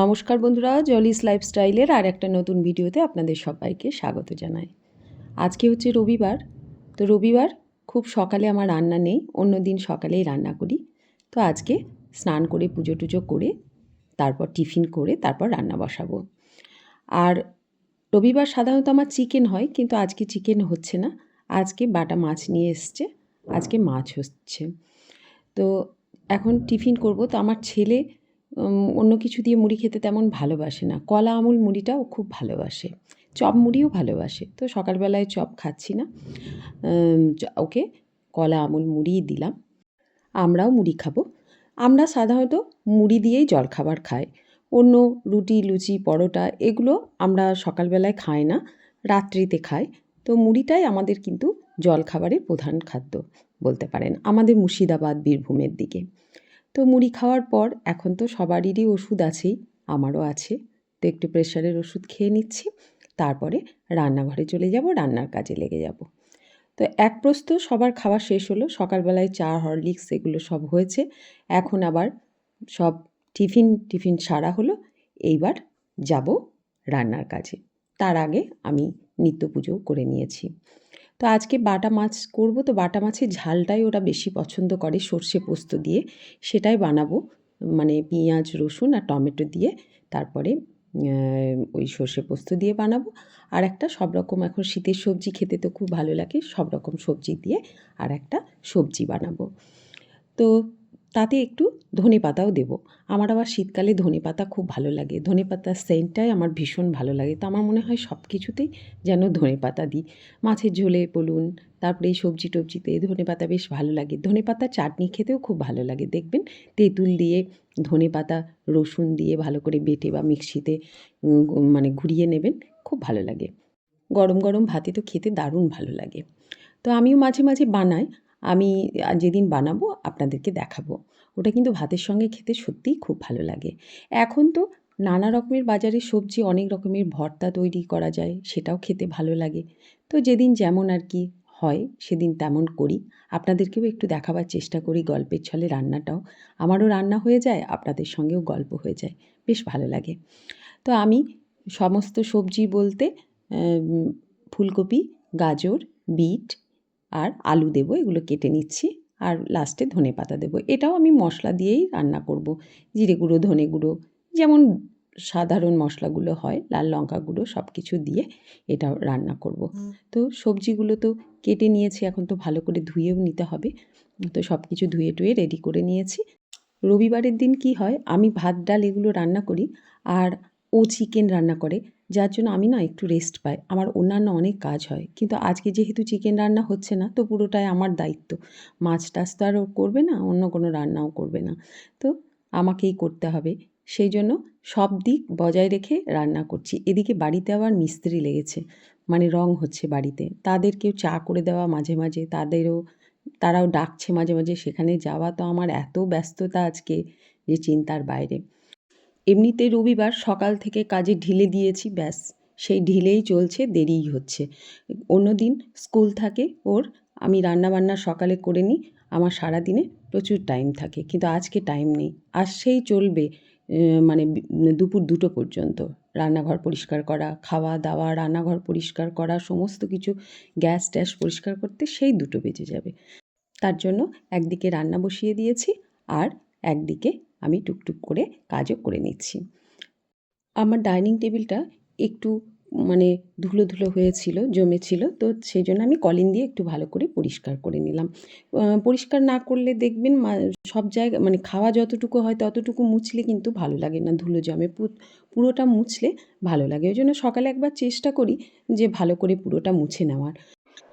নমস্কার বন্ধুরা জলিস লাইফস্টাইলের আর একটা নতুন ভিডিওতে আপনাদের সবাইকে স্বাগত জানাই। আজকে হচ্ছে রবিবার, তো রবিবার খুব সকালে আমার রান্না নেই, অন্য দিন সকালেই রান্না করি। তো আজকে স্নান করে, পুজো টুজো করে, তারপর টিফিন করে, তারপর রান্না বসাবো। আর রবিবার সাধারণত আমার চিকেন হয়, কিন্তু আজকে চিকেন হচ্ছে না। আজকে বাটা মাছ নিয়ে এসছে, আজকে মাছ হচ্ছে। তো এখন টিফিন করব, তো আমার ছেলে অন্য কিছু দিয়ে মুড়ি খেতে তেমন ভালোবাসে না। কলা আমুল মুড়িটাও খুব ভালোবাসে। চপ মুড়িও ভালোবাসে। তো সকালবেলায় চপ খাচ্ছি না। ওকে কলা আমুল মুড়িই দিলাম। আমরাও মুড়ি খাব। আমরা সাধারণত মুড়ি দিয়েই জলখাবার খাই। অন্য রুটি, লুচি, পরোটা এগুলো আমরা সকালবেলায় খাই না, রাত্রিতে খাই। তো মুড়িটাই আমাদের কিন্তু জলখাবারের প্রধান খাদ্য বলতে পারেন। আমাদের মুর্শিদাবাদ, বীরভূমের দিকে। তো মুড়ি খাওয়ার পর এখন তো সবারই ওষুধ আছেই, আমারও আছে। তো একটু প্রেশারের ওষুধ খেয়ে নিচ্ছি, তারপরে রান্নাঘরে চলে যাব, রান্নার কাজে লেগে যাব। তো এক প্রস্ত সবার খাওয়া শেষ হলো, সকালবেলায় চা, হরলিক্স এগুলো সব হয়েছে। এখন আবার সব টিফিন টিফিন সারা হলো, এইবার যাব রান্নার কাজে। তার আগে আমি নিত্য পুজো করে নিয়েছি। তো আজকে বাটা মাছ করব। তো বাটা মাছের ঝালটাই ওরা বেশি পছন্দ করে সর্ষে পোস্ত দিয়ে। সেটাই বানাবো। মানে পেঁয়াজ, রসুন আর টমেটো দিয়ে। তারপরে ওই সর্ষে পোস্ত দিয়ে বানাবো। আর একটা সব রকম এখন শীতের সবজি খেতে তো খুব ভালো লাগে। সব রকম সবজি দিয়ে আর একটা সবজি বানাবো। তো তাতে একটু ধনে পাতাও দেবো। আমার আবার শীতকালে ধনে পাতা খুব ভালো লাগে। ধনে পাতার সেন্টটাই আমার ভীষণ ভালো লাগে। তো আমার মনে হয় সব কিছুতেই যেন ধনে পাতা দিই। মাছের ঝোলে বলুন, তারপরে এই সবজি টবজিতে ধনে পাতা বেশ ভালো লাগে। ধনে পাতা চাটনি খেতেও খুব ভালো লাগে। দেখবেন তেঁতুল দিয়ে ধনে পাতা, রসুন দিয়ে ভালো করে বেটে বা মিক্সিতে মানে ঘুরিয়ে নেবেন, খুব ভালো লাগে। গরম গরম ভাতে তো খেতে দারুণ ভালো লাগে। তো আমিও মাঝে মাঝে বানাই। আমি যেদিন বানাবো আপনাদেরকে দেখাবো। ওটা কিন্তু ভাতের সঙ্গে খেতে সত্যিই খুব ভালো লাগে। এখন তো নানা রকমের বাজারে সবজি অনেক রকমের ভর্তা তৈরি করা যায়, সেটাও খেতে ভালো লাগে। তো যেদিন যেমন আর কি হয়, সেদিন তেমন করি। আপনাদেরকেও একটু দেখাবার চেষ্টা করি গল্পের ছলে রান্নাটাও। আমারও রান্না হয়ে যায়, আপনাদের সঙ্গেও গল্প হয়ে যায়। বেশ ভালো লাগে। তো আমি সমস্ত সবজি বলতে ফুলকপি, গাজর, বিট আর আলু দেবো এগুলো কেটে নিচ্ছি। আর লাস্টে ধনে পাতা দেবো। এটাও আমি মশলা দিয়েই রান্না করব। জিরে গুঁড়ো ধনে গুঁড়ো যেমন সাধারণ মশলাগুলো হয় লাল লঙ্কা গুঁড়ো সব কিছু দিয়ে এটাও রান্না করব। তো সবজিগুলো তো কেটে নিয়েছি এখন তো ভালো করে ধুয়েও নিতে হবে। তো সব কিছু ধুয়ে টুয়ে রেডি করে নিয়েছি। রবিবারের দিন কি হয় আমি ভাত ডাল এগুলো রান্না করি আর ও চিকেন রান্না করে। যার জন্য আমি না একটু রেস্ট পাই। আমার অন্যান্য অনেক কাজ হয়। কিন্তু আজকে যেহেতু চিকেন রান্না হচ্ছে না, তো পুরোটাই আমার দায়িত্ব। মাছ টাছ তো আরও করবে না, অন্য কোনো রান্নাও করবে না। তো আমাকেই করতে হবে। সেই জন্য সব দিক বজায় রেখে রান্না করছি। এদিকে বাড়িতে আবার মিস্ত্রি লেগেছে। মানে রং হচ্ছে বাড়িতে। তাদেরকেও চা করে দেওয়া মাঝে মাঝে। তাদেরও, তারাও ডাকছে মাঝে মাঝে। সেখানে যাওয়া তো আমার এত ব্যস্ততা আজকে যে চিন্তার বাইরে। এমনিতে রবিবার সকাল থেকে কাজে ঢিলে দিয়েছি, ব্যাস। সেই ঢিলেই চলছে, দেরিই হচ্ছে। অন্য দিন স্কুল থাকে ওর, আমি রান্না বান্না সকালে করে নিই। আমার সারা দিনে প্রচুর টাইম থাকে, কিন্তু আজকে টাইম নেই। আর সেই চলবে মানে দুপুর দুটো পর্যন্ত। রান্নাঘর পরিষ্কার করা খাওয়া দাওয়া রান্নাঘর পরিষ্কার করা, সমস্ত কিছু গ্যাস ট্যাস পরিষ্কার করতে সেই দুটো বেজে যাবে। তার জন্য একদিকে রান্না বসিয়ে দিয়েছি, আর একদিকে আমি টুকটুক করে কাজও করে নিচ্ছি। আমার ডাইনিং টেবিলটা একটু মানে ধুলো ধুলো হয়েছিল, জমেছিল, তো সেই জন্য আমি কলিন দিয়ে একটু ভালো করে পরিষ্কার করে নিলাম। পরিষ্কার না করলে দেখবেন সব জায়গা মানে খাওয়া যতটুকু হয় ততটুকু মুছলে কিন্তু ভালো লাগে না, ধুলো জমে। পুরোটা মুছলে ভালো লাগে। ওই জন্য সকালে একবার চেষ্টা করি যে ভালো করে পুরোটা মুছে নেওয়ার।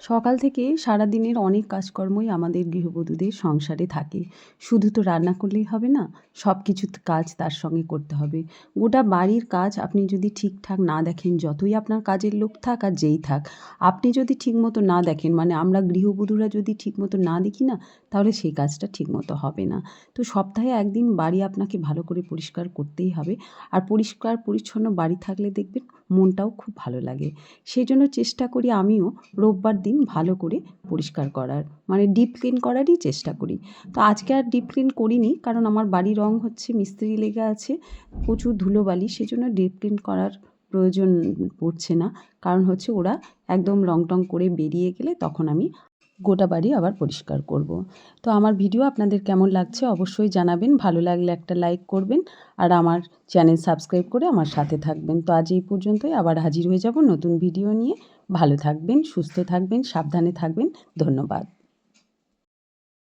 সকাল থেকে সারাদিনের অনেক কাজকর্মই আমাদের গৃহবধূদের সংসারে থাকে। শুধু তো রান্না করলেই হবে না সব কিছু কাজ তার সঙ্গে করতে হবে। গোটা বাড়ির কাজ আপনি যদি ঠিকঠাক না দেখেন, যতই আপনার কাজের লোক থাক আর যেই থাক, আপনি যদি ঠিকমতো না দেখেন মানে আমরা গৃহবধূরা যদি ঠিকমতো না দেখি না, তাহলে সেই কাজটা ঠিকমতো হবে না। তো সপ্তাহে একদিন বাড়ি আপনাকে ভালো করে পরিষ্কার করতেই হবে। আর পরিষ্কার পরিচ্ছন্ন বাড়ি থাকলে দেখবেন মনটাও খুব ভালো লাগে। সেই জন্য চেষ্টা করি আমিও রোববার দিন ভালো করে পরিষ্কার করার মানে ডিপ ক্লিন করারই চেষ্টা করি। তো আজকে আর ডিপ ক্লিন করিনি, কারণ আমার বাড়ি রং হচ্ছে মিস্ত্রি লেগে আছে, প্রচুর ধুলোবালি, সেজন্য ডিপ ক্লিন করার প্রয়োজন পড়ছে না। কারণ হচ্ছে ওরা একদম রং টং করে বেরিয়ে গেলে তখন আমি গোটা বাড়ি আবার পরিষ্কার করব। তো আমার ভিডিও আপনাদের কেমন লাগছে অবশ্যই জানাবেন। ভালো লাগলে একটা লাইক করবেন আর আমার চ্যানেল সাবস্ক্রাইব করে আমার সাথে থাকবেন। তো আজ এই পর্যন্তই। আবার হাজির হয়ে যাব নতুন ভিডিও নিয়ে। ভালো থাকবেন, সুস্থ থাকবেন, সাবধানে থাকবেন। ধন্যবাদ।